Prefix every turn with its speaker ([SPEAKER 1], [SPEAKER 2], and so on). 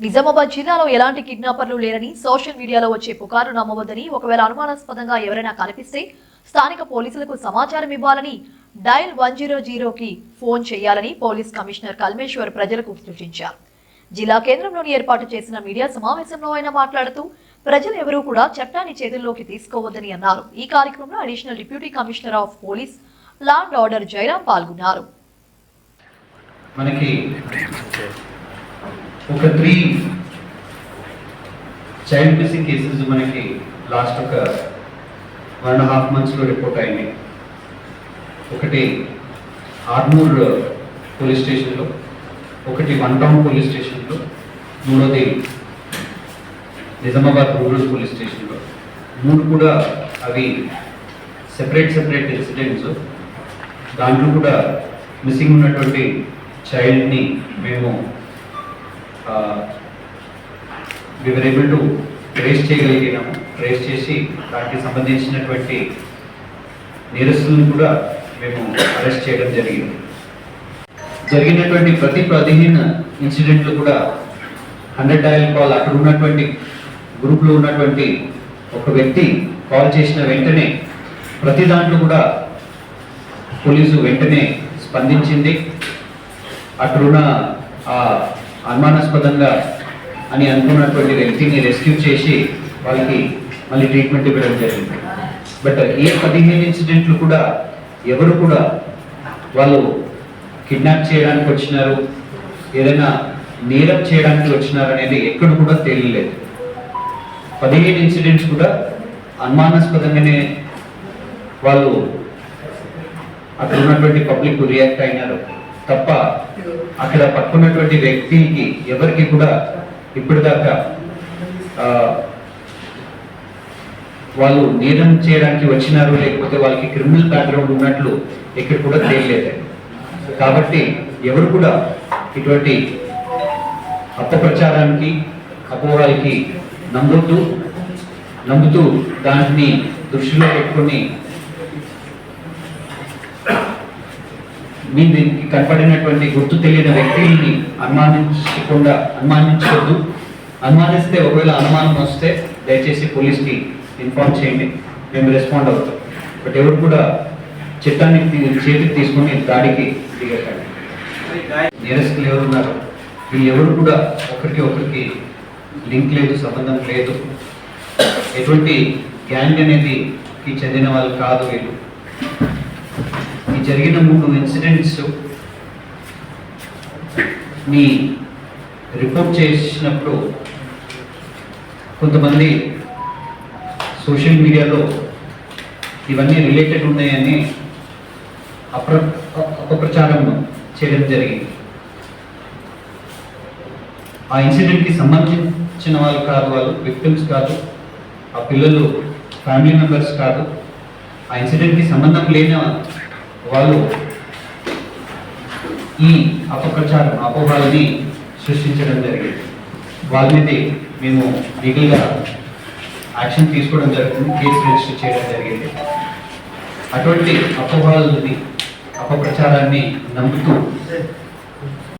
[SPEAKER 1] నిజామాబాద్ జిల్లాలో ఎలాంటి కిడ్నాపర్లు లేరని సోషల్ మీడియాలో వచ్చే పుకారు నమ్మవద్దని ఒకవేళ అనుమానాస్పదంగా ఎవరైనా కనిపిస్తే స్థానిక పోలీసులకు సమాచారం ఇవ్వాలని డయల్ వన్ జీరో జీరోకి ఫోన్ చేయాలని పోలీస్ కమిషనర్ కల్మేశ్వర్ ప్రజలకు సూచించారు. జిల్లా కేంద్రంలోని ఏర్పాటు చేసిన మీడియా సమావేశంలో ఆయన మాట్లాడుతూ ప్రజలు ఎవరూ కూడా చట్టాన్ని చేతుల్లోకి తీసుకోవద్దని అన్నారు. ఈ కార్యక్రమంలో additional deputy commissioner of police law and order Jayaram పాల్గొన్నారు.
[SPEAKER 2] మనకి ఒక త్రీ చైల్డ్ మిస్సింగ్ కేసెస్ మనకి లాస్ట్ ఒక వన్ అండ్ హాఫ్ మంత్స్లో రిపోర్ట్ అయినాయి ఒకటి ఆర్మూర్ పోలీస్ స్టేషన్లో ఒకటి వన్ టౌన్ పోలీస్ స్టేషన్లో మూడోది నిజామాబాద్ రూరల్ పోలీస్ స్టేషన్లో మూడు కూడా అవి సెపరేట్ సెపరేట్ ఇన్సిడెంట్స్. దాంట్లో కూడా మిస్సింగ్ ఉన్నటువంటి చైల్డ్ని మేము we were able to trace చేయగలిగినాము. Trace చేసి దానికి సంబంధించినటువంటి నేరస్తులను కూడా మేము అరెస్ట్ చేయడం జరిగింది. జరిగినటువంటి ప్రతి పదిహేను ఇన్సిడెంట్లు కూడా హండ్రెడ్ డయల్ కాల్ అక్కడ ఉన్నటువంటి గ్రూప్లో ఉన్నటువంటి ఒక వ్యక్తి కాల్ చేసిన వెంటనే ప్రతి దాంట్లో కూడా పోలీసు వెంటనే స్పందించింది. అక్కడున్న ఆ అనుమానాస్పదంగా అని అనుకున్నటువంటి వ్యక్తిని రెస్క్యూ చేసి వాళ్ళకి మళ్ళీ ట్రీట్మెంట్ ఇవ్వడం జరిగింది. బట్ ఏ పదిహేను ఇన్సిడెంట్లు కూడా ఎవరు కూడా వాళ్ళు కిడ్నాప్ చేయడానికి వచ్చినారు ఏదైనా నేరం చేయడానికి వచ్చినారు అనేది ఎక్కడ కూడా తెలియలేదు. పదిహేను ఇన్సిడెంట్స్ కూడా అనుమానాస్పదంగానే వాళ్ళు అక్కడ ఉన్నటువంటి పబ్లిక్ రియాక్ట్ అయినారు. తప్ప అక్కడ పట్టుకున్నటువంటి వ్యక్తికి ఎవరికి కూడా ఇప్పటిదాకా వాళ్ళు నేరం చేయడానికి వచ్చినారు లేకపోతే వాళ్ళకి క్రిమినల్ బ్యాక్గ్రౌండ్ ఉన్నట్లు ఇక్కడ కూడా తెలియలేదు కాబట్టి ఎవరు కూడా ఇటువంటి అపప్రచారానికి అపోహాలకి నమ్ముతూ నమ్ముతూ దాన్ని దృష్టిలో పెట్టుకొని మీ దీనికి కనపడినటువంటి గుర్తు తెలియని వ్యక్తిని అనుమానించకుండా అనుమానించవద్దు అనుమానిస్తే ఒకవేళ అనుమానం వస్తే దయచేసి పోలీస్కి ఇన్ఫార్మ్ చేయండి. మేము రెస్పాండ్ అవుతాం. బట్ ఎవరు కూడా చిత్తాన్ని చేతికి తీసుకొని దాడికి దిగకండి. నేరస్తులు ఎవరున్నారు? వీళ్ళు ఎవరు కూడా ఒకరికి ఒకరికి లింక్ లేదు సంబంధం లేదు. ఎటువంటి గ్యాంగ్ అనేది చెందిన వాళ్ళు కాదు వీళ్ళు. జరిగిన మూడు ఇన్సిడెంట్స్ని రిపోర్ట్ చేసినప్పుడు కొంతమంది సోషల్ మీడియాలో ఇవన్నీ రిలేటెడ్ ఉన్నాయని అప్ర అపప్రచారం చేయడం జరిగింది. ఆ ఇన్సిడెంట్కి సంబంధించిన వాళ్ళు కాదు వాళ్ళు విక్టిమ్స్ కాదు ఆ పిల్లలు ఫ్యామిలీ మెంబర్స్ కాదు. ఆ ఇన్సిడెంట్కి సంబంధం లేని వాళ్ళు ఈ అపప్రచారం అపోహాలని సృష్టించడం జరిగింది. వాళ్ళ మీద మేము లీగల్గా యాక్షన్ తీసుకోవడం జరుగుతుంది కేసు రిజిస్టర్ చేయడం జరిగింది. అటువంటి అపోహాలని అపప్రచారాన్ని నమ్ముతూ